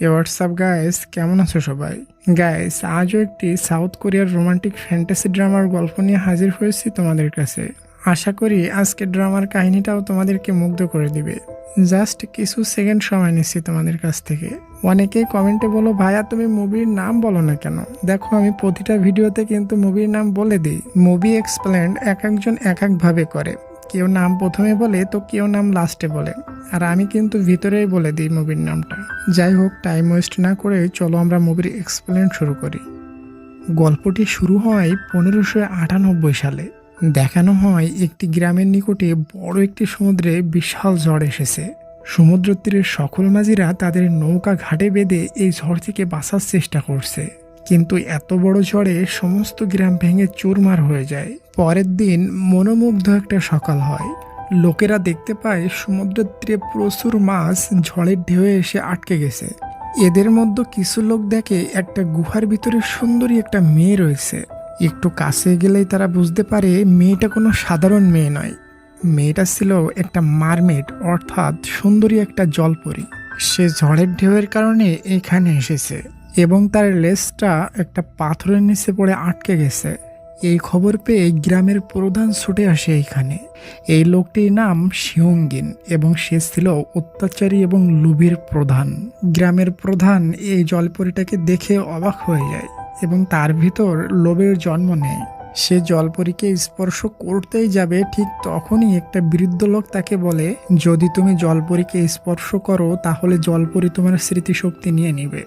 এ WhatsApp guys কেমন আছো সবাই? গাইস আজও একটি সাউথ কোরিয়ার রোমান্টিক ফ্যান্টাসি ড্রামার গল্প নিয়ে হাজির হয়েছি তোমাদের কাছে। আশা করি আজকের ড্রামার কাহিনীটাও তোমাদেরকে মুগ্ধ করে দিবে। জাস্ট কিছু সেকেন্ড সময় নিচ্ছি তোমাদের কাছ থেকে। অনেকেই কমেন্টে বলো, ভাইয়া, তুমি মুভির নাম বলো না কেন? দেখো, আমি প্রতিটা ভিডিওতে কিন্তু মুভির নাম বলে দিই। মুভি এক্সপ্লেন্ড এক একজন এক একভাবে করে। কেউ নাম প্রথমে বলে তো কেউ নাম লাস্টে বলে। আর আমি কিন্তু ভিতরেই বলে দিই মুভির নামটা। যাই হোক টাইম ওয়েস্ট না করে চলো আমরা মুভির এক্সপ্লেন শুরু করি। গল্পটি শুরু হয় পনেরোশো আটানব্বই সালে। দেখানো হয় একটি গ্রামের নিকটে বড় একটি সমুদ্রে বিশাল ঝড় এসেছে। সমুদ্র তীরের সকল মাঝিরা তাদের নৌকা ঘাটে বেঁধে এই ঝড় থেকে বাঁচার চেষ্টা করছে। কিন্তু এত বড় ঝড়ে সমস্ত গ্রাম ভেঙে চুরমার হয়ে যায়। পরের দিন মনোমুগ্ধ একটা সকাল হয়। লোকেরা দেখতে পায় সমুদ্রের তীরে প্রচুর মাছ ঝড়ের ঢেউয়ে এসে আটকে গেছে। এদের মধ্যে কিছু লোক দেখে একটা গুহার ভিতরে সুন্দরী একটা মেয়ে রয়েছে। একটু কাছে গেলেই তারা বুঝতে পারে মেয়েটা কোনো সাধারণ মেয়ে নয়। মেয়েটা ছিল একটা মারমেড, অর্থাৎ সুন্দরী একটা জলপরি। সে ঝড়ের ঢেউয়ের কারণে এখানে এসেছে। এবং তার লেজটা একটা পাথরের নিচে পড়ে আটকে গেছে। এই খবর পেয়ে গ্রামের প্রধান ছুটে আসে এইখানে এই লোকটির নাম শিয়ঙ্গিন এবং সে ছিল অত্যাচারী এবং লুবির প্রধান। গ্রামের প্রধান এই জলপরিটাকে দেখে অবাক হয়ে যায় এবং তার ভিতর লোভের জন্ম নেয়। সে জলপরীকে স্পর্শ করতেই যাবে ঠিক তখনই একটা বৃদ্ধ লোক তাকে বলে, যদি তুমি জলপরীকে স্পর্শ করো, তাহলে জলপরী তোমার স্মৃতিশক্তি নিয়ে নিবে।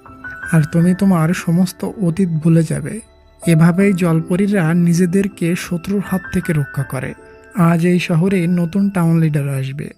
আর তুমি তোমার সমস্ত অতীত ভুলে যাবে। এভাবেই জলপরীরা নিজেদেরকে শত্রুর হাত থেকে রক্ষা করে। আজ এই শহরে নতুন টাউন লিডার আসবে।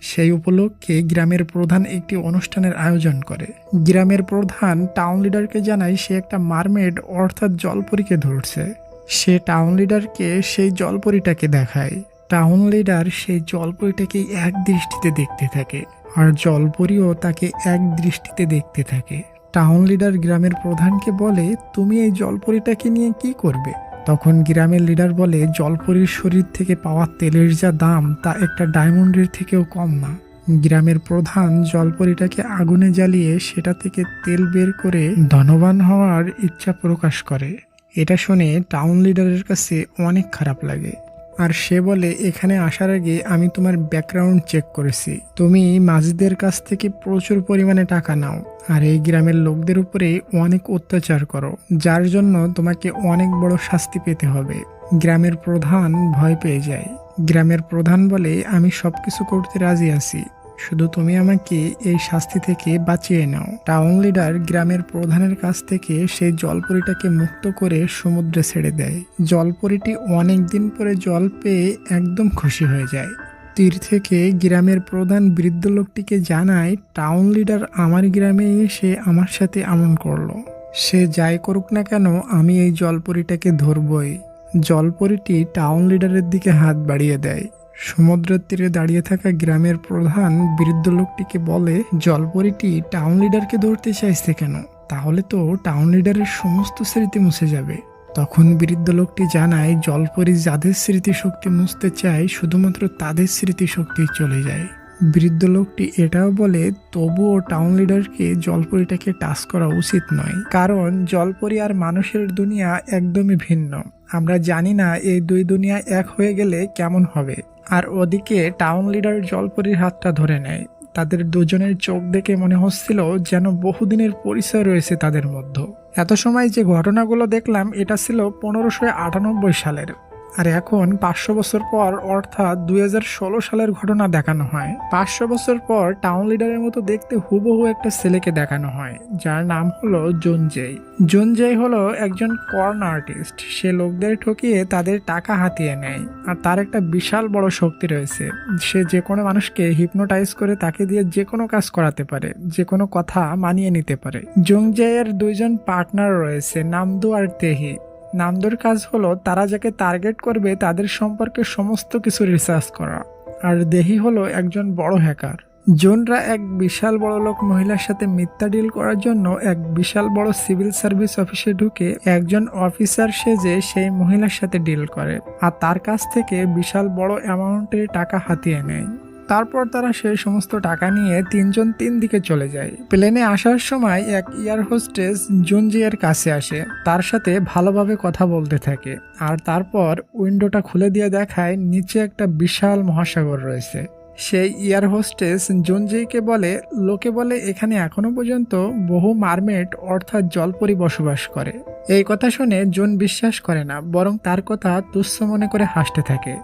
সেই উপলক্ষে গ্রামের প্রধান একটি অনুষ্ঠানের আয়োজন করে। গ্রামের প্রধান টাউন লিডারকে জানায় সে একটা মারমেড অর্থাৎ জলপরীকে ধরছে। সে টাউন লিডারকে সেই জলপরীটাকে দেখায়। টাউন লিডার সেই জলপরীটাকে এক দৃষ্টিতে দেখতে থাকে। আর জলপরীও তাকে এক দৃষ্টিতে দেখতে থাকে। টাউন লিডার গ্রামের প্রধানকে বলে, তুমি এই জলপরীটাকে নিয়ে কি করবে? তখন গ্রামের লিডার বলে, জলপরীর শরীর থেকে পাওয়া তেলের যা দাম, তা একটা ডায়মন্ডের থেকেও কম না। গ্রামের প্রধান জলপরিটাকে আগুনে জ্বালিয়ে সেটা থেকে তেল বের করে ধনবান হওয়ার ইচ্ছা প্রকাশ করে। এটা শুনে টাউন লিডারের কাছে অনেক খারাপ লাগে। আর সে বলে, এখানে আসার আগে আমি তোমার ব্যাকগ্রাউন্ড চেক করেছি। তুমি মাঝিদের কাছ থেকে প্রচুর পরিমাণে টাকা নাও। আর এই গ্রামের লোকদের উপরে অনেক অত্যাচার করো, যার জন্য তোমাকে অনেক বড় শাস্তি পেতে হবে। গ্রামের প্রধান ভয় পেয়ে যায়। গ্রামের প্রধান বলে, আমি সব কিছু করতে রাজি আছি। শুধু তুমি আমাকে এই শাস্তি থেকে বাঁচিয়ে নাও। টাউন লিডার গ্রামের প্রধানের কাছ থেকে সেই জলপরিটাকে মুক্ত করে সমুদ্রে ছেড়ে দেয়। জলপরিটি অনেক দিন পরে জল পেয়ে একদম খুশি হয়ে যায়। তীর থেকে গ্রামের প্রধান বৃদ্ধ লোকটিকে জানায়, টাউন লিডার আমার গ্রামে এসে আমার সাথে আমন করল। সে যাই করুক না কেন, আমি এই জলপরিটাকে ধরবই। জলপরিটি টাউন লিডারের দিকে হাত বাড়িয়ে দেয়। সমুদ্রের তীরে দাঁড়িয়ে থাকা গ্রামের প্রধান বৃদ্ধ লোকটিকে বলে জলপরিটি টাউন লিডারকে ধরতে চাইছে কেন? তাহলে তো টাউন লিডারের সমস্ত স্মৃতি মুছে যাবে। তখন বৃদ্ধ লোকটি জানায় জলপরি যাদের স্মৃতিশক্তি মুছতে চায়, শুধুমাত্র তাদের স্মৃতিশক্তি চলে যায়। বৃদ্ধ লোকটি এটাও বলে, তবুও টাউন লিডারকে জলপরিটাকে টাচ করা উচিত নয়। কারণ জলপরি আর মানুষের দুনিয়া একদমই ভিন্ন। আমরা জানি না এই দুই দুনিয়া এক হয়ে গেলে কেমন হবে। আর ওদিকে টাউন লিডার জলপরির হাতটা ধরে নেয়। তাদের দুজনের চোখ দেখে মনে হচ্ছিল যেন বহুদিনের পরিচয় রয়েছে তাদের মধ্যে। এত সময় যে ঘটনাগুলো দেখলাম, এটা ছিল পনেরোশো আটানব্বই সালের। আর এখন পাঁচশো বছর পর অর্থাৎ দুই হাজার ষোলো সালের ঘটনা দেখানো হয়। পাঁচশো বছর পর টাউন লিডারের মতো দেখতে হুবহু একটা ছেলেকে দেখানো হয়, যার নাম হলো জুনজেই। জুনজেই হলো একজন কর্ন আর্টিস্ট সে লোকদের ঠকিয়ে তাদের টাকা হাতিয়ে নেয়, আর তার একটা বিশাল বড় শক্তি রয়েছে। সে যে কোনো মানুষকে হিপনোটাইজ করে তাকে দিয়ে যে কোনো কাজ করাতে পারে, যে কোনো কথা মানিয়ে নিতে পারে। জুংজেয়ের দুইজন পার্টনার রয়েছে, নামদু আর তেহি। নামদোর কাজ হলো তারা যাকে টার্গেট করবে তাদের সম্পর্কে সমস্ত কিছু রিসার্চ করা। আর দেহি হলো একজন বড় হ্যাকার জোনরা এক বিশাল বড় লোক মহিলার সাথে মিথ্যা ডিল করার জন্য এক বিশাল বড় সিভিল সার্ভিস অফিসে ঢুকে একজন অফিসার সেজে সেই মহিলার সাথে ডিল করে। আর তার কাছ থেকে বিশাল বড় অ্যামাউন্টের টাকা হাতিয়ে নেয়। তারপর তারা সেই সমস্ত টাকা নিয়ে তিনজন তিন দিকে চলে যায়। প্লেনে আসার সময় এক এয়ার হোস্টেস জুনজিয়ের কাছে আসে, তার সাথে ভালোভাবে কথা বলতে থাকে। আর তারপর উইন্ডোটা খুলে দিয়ে দেখায় নিচে একটা বিশাল মহাসাগর রয়েছে। সেই এয়ার হোস্টেস জুনজিকে বলে, লোকে বলে এখানে এখনও পর্যন্ত বহু মারমেট অর্থাৎ জলপরি বসবাস করে। এই কথা শুনে জুন বিশ্বাস করে না, বরং তার কথা তুচ্ছ মনে করে হাসতে থাকে।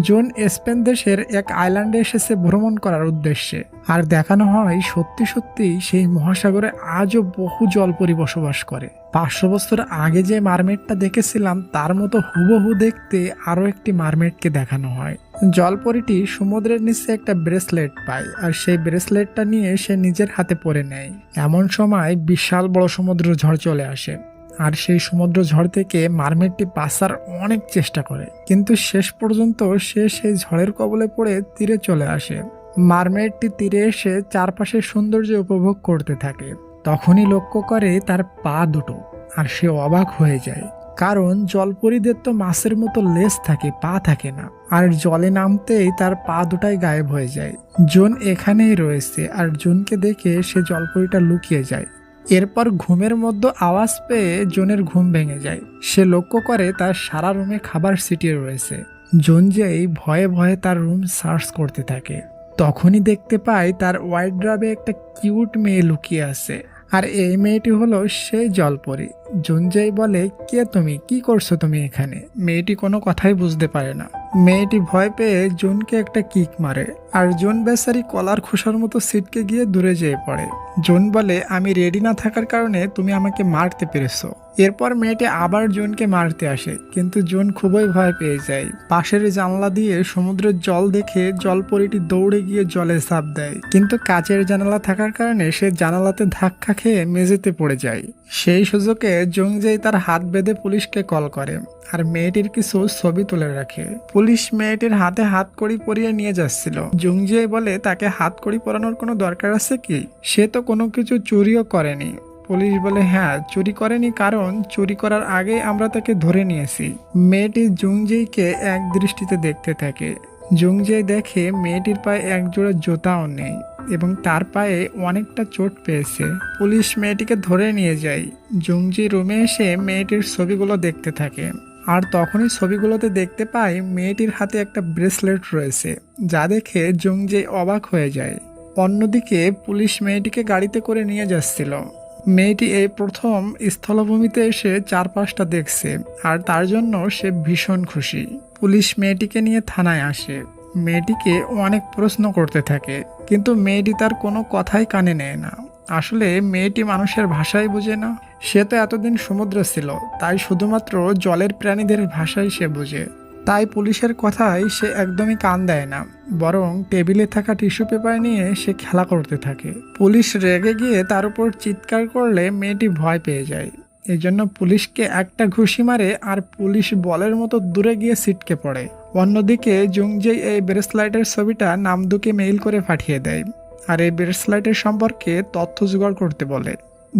জুন স্পেন দেশের এক আইল্যান্ডে এসেছে ভ্রমণ করার উদ্দেশ্যে। আর দেখানো হয় সত্যি সত্যি সেই মহাসাগরে আজও বহু জলপরি বসবাস করে। পাঁচশো বছর আগে যে মারমেটটা দেখেছিলাম, তার মতো হুবহু দেখতে আরও একটি মারমেটকে দেখানো হয়। জলপরিটি সমুদ্রের নিচে একটা ব্রেসলেট পায়, আর সেই ব্রেসলেটটা নিয়ে সে নিজের হাতে পরে নেয়। এমন সময় বিশাল বড় সমুদ্র ঝড় চলে আসে। আর সেই সমুদ্র ঝড় থেকে মারমেটটি বাঁচার অনেক চেষ্টা করে। কিন্তু শেষ পর্যন্ত সে সেই ঝড়ের কবলে পড়ে তীরে চলে আসে। মারমেটটি তীরে এসে চারপাশের সৌন্দর্য উপভোগ করতে থাকে। তখনই লক্ষ্য করে তার পা দুটো, আর সে অবাক হয়ে যায়। কারণ জলপরীদের তো মাছের মতো লেজ থাকে, পা থাকে না। আর জলে নামতেই তার পা দুটাই গায়েব হয়ে যায়। জোন এখানেই রয়েছে, আর জোনকে দেখে সে জলপরীটা লুকিয়ে যায়। এরপর ঘুমের মধ্যে আওয়াজ পেয়ে জোনের ঘুম ভেঙে যায়। সে লক্ষ্য করে তার সারা রুমে খাবার ছিটিয়ে রয়েছে। জোন যেই ভয়ে ভয়ে তার রুম সার্চ করতে থাকে। তখনই দেখতে পায় তার ওয়াইড ড্রাবে একটা কিউট মেয়ে লুকিয়ে আছে। আর এই মেয়েটি হলো সেই জলপরি। জুনজাই বলে, কে তুমি? কি করছ তুমি এখানে? মেয়েটি কোনো কথাই বুঝতে পারে না। মেয়েটি ভয় পেয়ে জুনকে একটা কিক মারে, আর জুন বেচারি কলার খোসার মতো সিটকে গিয়ে দূরে যেয়ে পড়ে। জুন বলে, আমি রেডি না থাকার কারণে তুমি আমাকে মারতে পেরেছ। এরপর মেয়েটি আবার জুনকে মারতে আসে, কিন্তু জুন খুবই ভয় পেয়ে যায়। পাশের জানলা দিয়ে সমুদ্রের জল দেখে জলপরিটি দৌড়ে গিয়ে জলে ঝাঁপ দেয়। কিন্তু কাচের জানালা থাকার কারণে সে জানালাতে ধাক্কা খেয়ে মেঝেতে পড়ে যায়। সেই সুযোগে জুংজেই তার হাত বেঁধে পুলিশকে কল করে, আর মেয়েটির কিছু ছবি তুলে রাখে। পুলিশ মেয়েটির হাতে হাত কড়ি পরিয়ে নিয়ে যাচ্ছিল। জুংজিয়ে বলে, তাকে হাত কড়ি পরানোর কোনো দরকার আছে কি? সে তো কোনো কিছু চুরিও করেনি। পুলিশ বলে হ্যাঁ চুরি করেনি কারণ চুরি করার আগে আমরা তাকে ধরে নিয়েছি। মেয়েটি জুংজেইকে এক দৃষ্টিতে দেখতে থাকে। জুংজেই দেখে মেয়েটির পায়ে এক জোড়া জুতাও নেই। এবং তার পায়ে অনেকটা চোট পেয়েছে। পুলিশ মেয়েটিকে ধরে নিয়ে যায়। জুংজি রুমে এসে মেয়েটির ছবিগুলো দেখতে থাকে। আর তখনই ছবিগুলোতে দেখতে পাই মেয়েটির হাতে একটা ব্রেসলেট রয়েছে, যা দেখে জুংজে অবাক হয়ে যায়। অন্যদিকে পুলিশ মেয়েটিকে গাড়িতে করে নিয়ে যাচ্ছিল। মেয়েটি এই প্রথম স্থলভূমিতে এসে চারপাশটা দেখছে, আর তার জন্য সে ভীষণ খুশি। পুলিশ মেয়েটিকে নিয়ে থানায় আসে। মেয়েটিকে অনেক প্রশ্ন করতে থাকে, কিন্তু মেয়েটি তার কোনো কথাই কানে নেয় না। আসলে মেয়েটি মানুষের ভাষাই বোঝে না। সে তো এতদিন সমুদ্র ছিল, তাই শুধুমাত্র জলের প্রাণীদের ভাষাই সে বোঝে। তাই পুলিশের কথায় সে একদমই কান দেয় না, বরং টেবিলে থাকা টিস্যু পেপার নিয়ে সে খেলা করতে থাকে। পুলিশ রেগে গিয়ে তার উপর চিৎকার করলে মেয়েটি ভয় পেয়ে যায়। এজন্য পুলিশকে একটা ঘুষি মারে আর পুলিশ বলের মতো দূরে গিয়ে ছিটকে পড়ে। অন্যদিকে জুংজেই এই ব্রেসলাইটের ছবিটা নামদুকে মেইল করে পাঠিয়ে দেয় আর এই ব্রেসলাইটের সম্পর্কে তথ্য জোগাড় করতে বলে।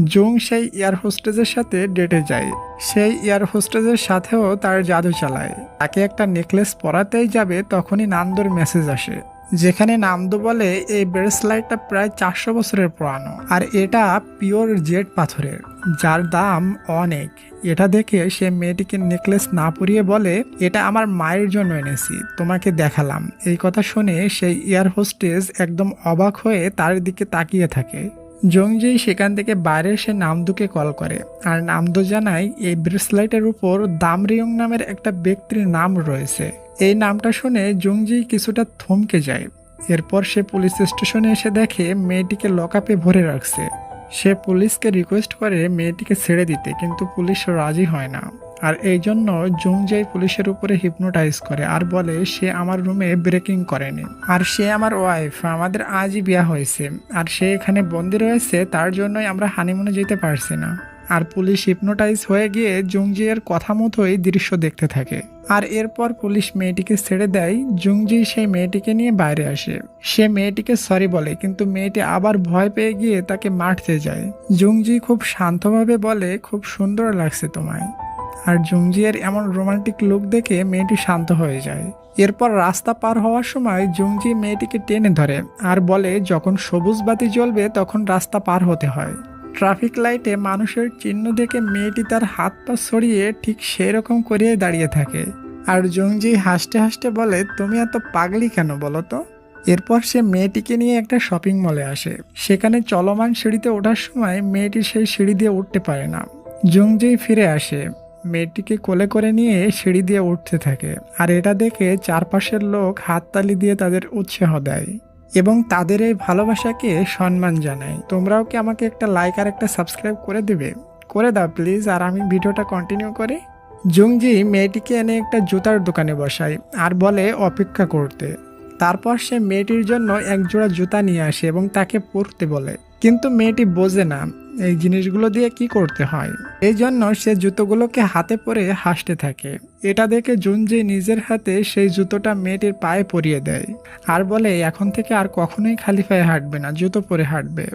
জুং সেই এয়ার হোস্টেজের সাথে ডেটে যায়। সেই এয়ার হোস্টেজের সাথেও তার জাদু চালায়। তাকে একটা নেকলেস পরাতেই যাবে তখনই নান্দোর মেসেজ আসে, যেখানে নামদো বলে, এই ব্রেসলাইটটা প্রায় চারশো বছরের পুরানো, আর এটা পিওর জেড পাথরের, যার দাম অনেক। এটা দেখে সে মেয়েটিকে নেকলেস না পরিয়ে বলে, এটা আমার মায়ের জন্য এনেছি, তোমাকে দেখালাম। এই কথা শুনে সেই এয়ার হোস্টেজ একদম অবাক হয়ে তার দিকে তাকিয়ে থাকে। জংজি সেখান থেকে বাইরে এসে নামদুকে কল করে, আর নামদু জানায়, এই ব্রেসলাইটের উপর দামরিয়ং নামের একটা ব্যক্তির নাম রয়েছে। এই নামটা শুনে জংজি কিছুটা থমকে যায়। এরপর সে পুলিশ স্টেশনে এসে দেখে মেয়েটিকে লকআপে ভরে রাখছে। সে পুলিশকে রিকোয়েস্ট করে মেয়েটিকে ছেড়ে দিতে, কিন্তু পুলিশ রাজি হয় না। আর এই জন্য জুংজাই পুলিশের উপরে হিপনোটাইজ করে আর বলে, সে আমার রুমে ব্রেকিং করেনি। আর সে আমার ওয়াইফ আমাদের আজই বিয়া হয়েছে। আর সে এখানে বন্দি রয়েছে, তার জন্যই আমরা হানিমুনে যেতে পারছি না। আর পুলিশ হিপনোটাইজ হয়ে গিয়ে জুংজিয়ের কথা মতোই দৃশ্য দেখতে থাকে। আর এরপর পুলিশ মেয়েটিকে ছেড়ে দেয়, জুংজি সেই মেয়েটিকে নিয়ে বাইরে আসে। সে মেয়েটিকে সরি বলে, কিন্তু মেয়েটি আবার ভয় পেয়ে গিয়ে তাকে মারতে যায়। জুংজি খুব শান্তভাবে বলে, খুব সুন্দর লাগছে তোমায়। আর জুংজিয়ের এমন রোমান্টিক লুক দেখে মেয়েটি শান্ত হয়ে যায়। এরপর রাস্তা পার হওয়ার সময় জুংজি মেয়েটিকে টেনে ধরে আর বলে, যখন সবুজ বাতি জ্বলবে, তখন রাস্তা পার হতে হয়। ট্রাফিক লাইটে মানুষের চিহ্ন দেখে মেয়েটি তার হাত পা সরিয়ে ঠিক সেরকম করিয়ে দাঁড়িয়ে থাকে। আর জুংজি হাসতে হাসতে বলে, তুমি এত পাগলি কেন বলো তো? এরপর সে মেয়েটিকে নিয়ে একটা শপিং মলে আসে। সেখানে চলমান সিঁড়িতে ওঠার সময় মেয়েটি সেই সিঁড়ি দিয়ে উঠতে পারে না। জুংজি ফিরে আসে। মেয়েটিকে কোলে করে নিয়ে সিঁড়ি দিয়ে উঠতে থাকে। আর এটা দেখে চারপাশের লোক হাততালি দিয়ে তাদের উৎসাহ দেয়। এবং তাদের এই ভালোবাসাকে সম্মান জানাই। তোমরাও কি আমাকে একটা লাইক আর একটা সাবস্ক্রাইব করে দেবে? করে দাও প্লিজ আর আমি ভিডিওটা কন্টিনিউ করি। জুংজি মেয়েটিকে এনে একটা জুতার দোকানে বসায় আর বলে অপেক্ষা করতে। তারপর সে মেয়েটির জন্য একজোড়া জুতা নিয়ে আসে এবং তাকে পরতে বলে। কিন্তু মেয়েটি বোঝে না। এই জিনিসগুলো দিয়ে কি করতে হয়? এই জন্য সে জুতোগুলোকে হাতে পরে হাসতে থাকে। এটা দেখে জুনজি নিজের হাতে সেই জুতোটা মেয়েটির পায়ে পরিয়ে দেয়। আর বলে, এখন থেকে আর কখনোই খালি পায়ে হাঁটবে না, জুতো পরে হাঁটবে।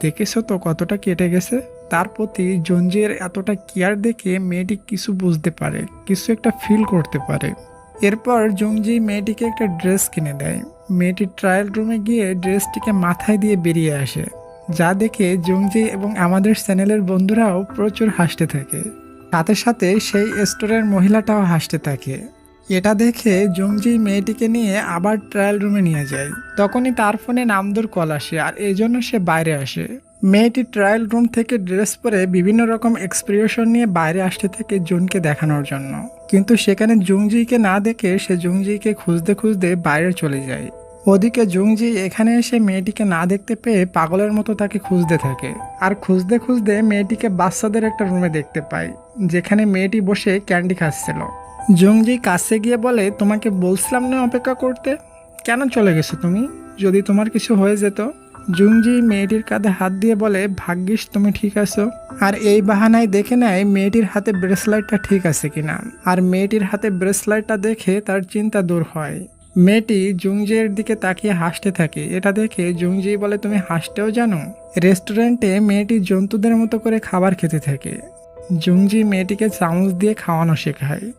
দেখেছ তো কতটা কেটে গেছে? তার প্রতি জঞ্জির এতটা কেয়ার দেখে মেয়েটি কিছু বুঝতে পারে, কিছু একটা ফিল করতে পারে। এরপর জংজি মেয়েটিকে একটা ড্রেস কিনে দেয়। মেয়েটি ট্রায়াল রুমে গিয়ে ড্রেসটিকে মাথায় দিয়ে বেরিয়ে আসে। যা দেখে জংজি এবং আমাদের চ্যানেলের বন্ধুরাও প্রচুর হাসতে থাকে। সাথে সাথে সেই স্টোরের মহিলাটাও হাসতে থাকে। এটা দেখে জংজি মেয়েটিকে নিয়ে আবার ট্রায়াল রুমে নিয়ে যায়। তখনই তার ফোনে নামদুর কল আসে আর এই জন্য সে বাইরে আসে। মেয়েটি ট্রায়াল রুম থেকে ড্রেস পরে বিভিন্ন রকম এক্সপ্রিয়েশন নিয়ে বাইরে আসতে থাকে জুনকে দেখানোর জন্য। কিন্তু সেখানে জুংজিকে না দেখে সে জুংজিকে খুঁজতে খুঁজতে বাইরে চলে যায়। ওদিকে জুংজি এখানে এসে মেয়েটিকে না দেখতে পেয়ে পাগলের মতো তাকে খুঁজতে থাকে। আর খুঁজতে খুঁজতে মেয়েটিকে বাচ্চাদের একটা রুমে দেখতে পায়, যেখানে মেয়েটি বসে ক্যান্ডি খাচ্ছিল। জুংজি কাছে গিয়ে বলে, তোমাকে বলছিলাম না অপেক্ষা করতে? কেন চলে গেছো তুমি? যদি তোমার কিছু হয়ে যেত? জুংজি মেয়েটির কাঁধে হাত দিয়ে বলে, ভাগ্যিস তুমি ঠিক আছো। আর এই বাহানায় দেখে নেয় মেয়েটির হাতে ব্রেসলাইটটা ঠিক আছে কিনা। আর মেয়েটির হাতে ব্রেসলাইটটা দেখে তার চিন্তা দূর হয়। মেয়েটি জুংজির দিকে তাকিয়ে হাসতে থাকে। এটা দেখে জুংজি বলে, তুমি হাসতেও জানো? রেস্টুরেন্টে মেয়েটি জন্তুদের মতো করে খাবার খেতে থাকে। জুংজি মেয়েটিকে চামচ দিয়ে খাওয়ানো শেখায়।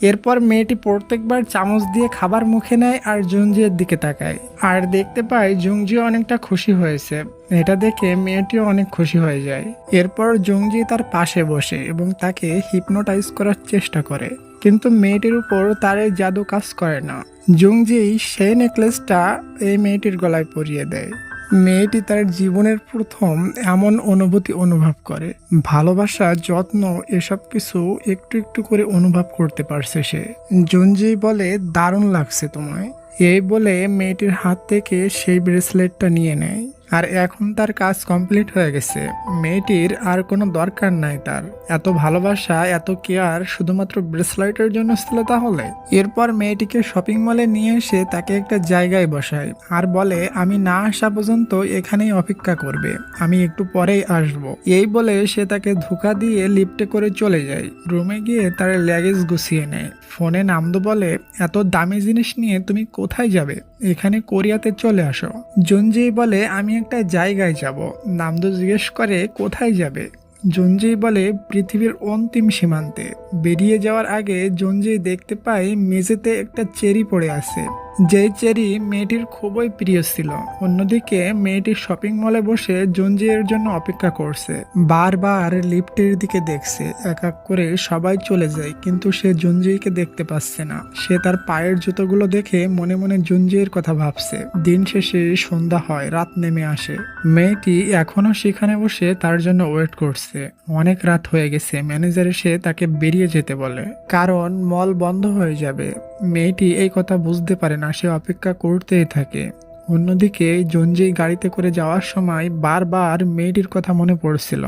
এরপর মেয়েটি প্রত্যেকবার চামচ দিয়ে খাবার মুখে নেয় আর জুঞ্জিয়ের দিকে তাকায়। আর দেখতে পায় জুংজি অনেকটা খুশি হয়েছে। এটা দেখে মেয়েটিও অনেক খুশি হয়ে যায়। এরপর জুংজি তার পাশে বসে এবং তাকে হিপনোটাইজ করার চেষ্টা করে। কিন্তু মেয়েটির উপর তার এই জাদু কাজ করে না। জুংজি সেই নেকলেসটা এই মেয়েটির গলায় পরিয়ে দেয়। মেয়েটি তার জীবনের প্রথম এমন অনুভূতি অনুভব করে। ভালোবাসা, যত্ন, এসব কিছু একটু একটু করে অনুভব করতে পারছে সে। জঞ্জি বলে, দারুণ লাগছে তোমায়। এই বলে মেয়েটির হাত থেকে সেই ব্রেসলেটটা নিয়ে নেয়। আর এখন তার কাজ কমপ্লিট হয়ে গেছে। মেয়েটির আর কোনো দরকার নাই তার। এত ভালোবাসা, এত কেয়ার শুধুমাত্র ব্রেসলাইটের জন্য ছিল তাহলে? এরপর মেয়েটিকে শপিং মলে নিয়ে এসে তাকে একটা জায়গায় বসায় আর বলে, আমি না আসা পর্যন্ত এখানেই অপেক্ষা করবে। আমি একটু পরেই আসব। এই বলে সে তাকে ধোকা দিয়ে লিফটে করে চলে যায়। রুমে গিয়ে তার ল্যাগেজ গুছিয়ে নেয়। ফোনে নামদো বলে, এত দামি জিনিস নিয়ে তুমি কোথায় যাবে? এখানে কোরিয়াতে চলে আসো। জঞ্জি বলে, আমি একটা জায়গায় যাব। নামদো জিজ্ঞেস করে, কোথায় যাবে? জঞ্জি বলে, পৃথিবীর অন্তিম সীমান্তে। বেরিয়ে যাওয়ার আগে জঞ্জি দেখতে পায়, মেঝেতে একটা চেরি পড়ে আছে। যেই চেরি মেয়েটির খুবই প্রিয় ছিল। অন্যদিকে মেয়েটির শপিং মলে বসে জঞ্জিয়ের জন্য অপেক্ষা করছে। বারবার লিফটের দিকে দেখছে। এক এক করে সবাই চলে যায়, কিন্তু সে জঞ্জিকে দেখতে পাচ্ছে না। সে তার পায়ের জুতোগুলো দেখে মনে মনে জঞ্জির কথা ভাবছে। দিন শেষে সন্ধ্যা হয়, রাত নেমে আসে। মেয়েটি এখনও সেখানে বসে তার জন্য ওয়েট করছে। অনেক রাত হয়ে গেছে, ম্যানেজার এসে তাকে বেরিয়ে যেতে বলে। কারণ মল বন্ধ হয়ে যাবে। মেয়েটি এই কথা বুঝতে পারে না, সে অপেক্ষা করতেই থাকে। অন্যদিকে, জঞ্জি গাড়িতে করে যাওয়ার সময় বারবার মেয়েটির কথা মনে পড়ছিল।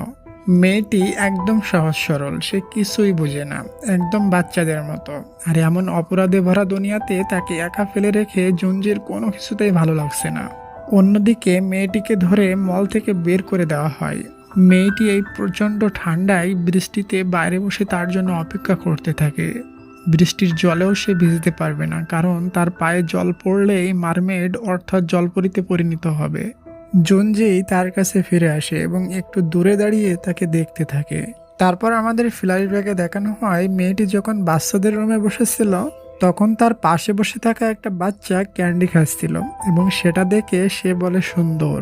মেয়েটি একদম সহজ সরল, সে কিছুই বোঝে না, একদম বাচ্চাদের মতো। আর এমন অপরাধে ভরা দুনিয়াতে তাকে একা ফেলে রেখে জঞ্জির কোনো কিছুতেই ভালো লাগছে না। অন্যদিকে, মেয়েটিকে ধরে মল থেকে বের করে দেওয়া হয়। মেয়েটি এই প্রচণ্ড ঠান্ডায় বৃষ্টিতে বাইরে বসে তার জন্য অপেক্ষা করতে থাকে। বৃষ্টির জলেও সে ভিজতে পারবে না, কারণ তার পায়ে জল পড়লেই মারমেড অর্থাৎ জলপরিতে পরিণত হবে। জঞ্জেই তার কাছে ফিরে আসে এবং একটু দূরে দাঁড়িয়ে তাকে দেখতে থাকে। তারপর আমাদের ফ্ল্যাশব্যাগে দেখানো হয়, মেয়েটি যখন বাচ্চাদের রুমে বসেছিল, তখন তার পাশে বসে থাকা একটা বাচ্চা ক্যান্ডি খাচ্ছিল এবং সেটা দেখে সে বলে, সুন্দর।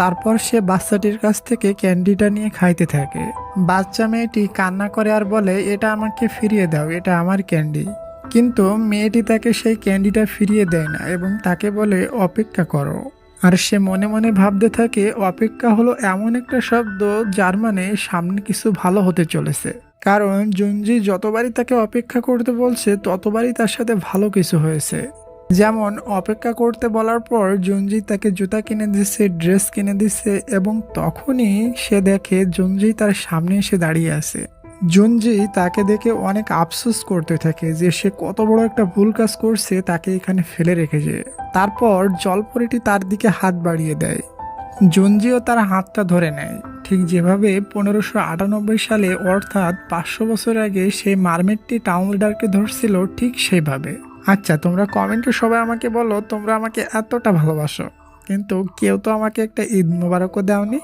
তারপর সে বাচ্চাটির কাছ থেকে ক্যান্ডিটা নিয়ে খাইতে থাকে। বাচ্চা মেয়েটি কান্না করে আর বলে, এটা আমাকে ফিরিয়ে দাও, এটা আমার ক্যান্ডি। কিন্তু মেয়েটি তাকে সেই ক্যান্ডিটা ফিরিয়ে দেয় না এবং তাকে বলে, অপেক্ষা করো। আর সে মনে মনে ভাবতে থাকে, অপেক্ষা হলো এমন একটা শব্দ যার মানে সামনে কিছু ভালো হতে চলেছে। কারণ জুনজি যতবারই তাকে অপেক্ষা করতে বলছে, ততবারই তার সাথে ভালো কিছু হয়েছে। যেমন, অপেক্ষা করতে বলার পর জঞ্জি তাকে জুতা কিনে দিচ্ছে ড্রেস কিনে দিচ্ছে এবং তখনই সে দেখে জঞ্জি তার সামনে এসে দাঁড়িয়ে আছে। জঞ্জি তাকে দেখে অনেক আফসোস করতে থাকে যে সে কত বড় একটা ভুল কাজ করছে, তাকে এখানে ফেলে রেখেছে তারপর জলপরিটি তার দিকে হাত বাড়িয়ে দেয়। জঞ্জিও তার হাতটা ধরে নেয়। ঠিক যেভাবে পনেরোশো আটানব্বই সালে, অর্থাৎ পাঁচশো বছর আগে সেই মারমেটটি টাউন লিডারকে ধরছিল, ঠিক সেইভাবে। আচ্ছা তোমরা কমেন্টে সবাই আমাকে বলো, তোমরা আমাকে এতটা ভালোবাসো। কিন্তু কেউ তো আমাকে একটা ঈদ মোবারকও দাওনি।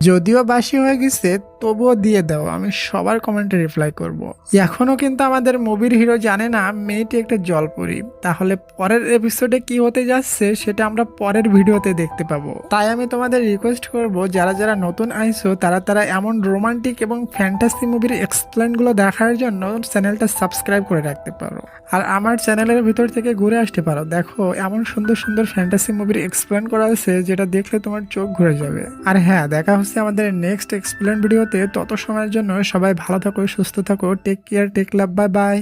যদিও বাসি হয়ে গেছে তবুও দিয়ে দাও, আমি সবার কমেন্টে রিপ্লাই করব। এখনও কিন্তু আমাদের মুভির হিরো জানে না, মেয়েটি একটা জলপরি। তাহলে পরের এপিসোডে কি হতে যাচ্ছে, সেটা আমরা পরের ভিডিওতে দেখতে পাবো। তাই আমি তোমাদের রিকোয়েস্ট করব, যারা যারা নতুন আইসো তারা তারা এমন রোমান্টিক এবং ফ্যান্টাসি মুভির এক্সপ্লেনগুলো দেখার জন্য চ্যানেলটা সাবস্ক্রাইব করে রাখতে পারো। আর আমার চ্যানেলের ভিতর থেকে ঘুরে আসতে পারো। দেখো, এমন সুন্দর সুন্দর ফ্যান্টাসি মুভির এক্সপ্লেন করা আছে যেটা দেখলে তোমার চোখ ঘুরে যাবে। আর হ্যাঁ দেখা হচ্ছে আমাদের নেক্সট এক্সপ্লেন ভিডিওতে তত সময়ের জন্য সবাই ভালো থাকো, সুস্থ থাকো take care take love bye bye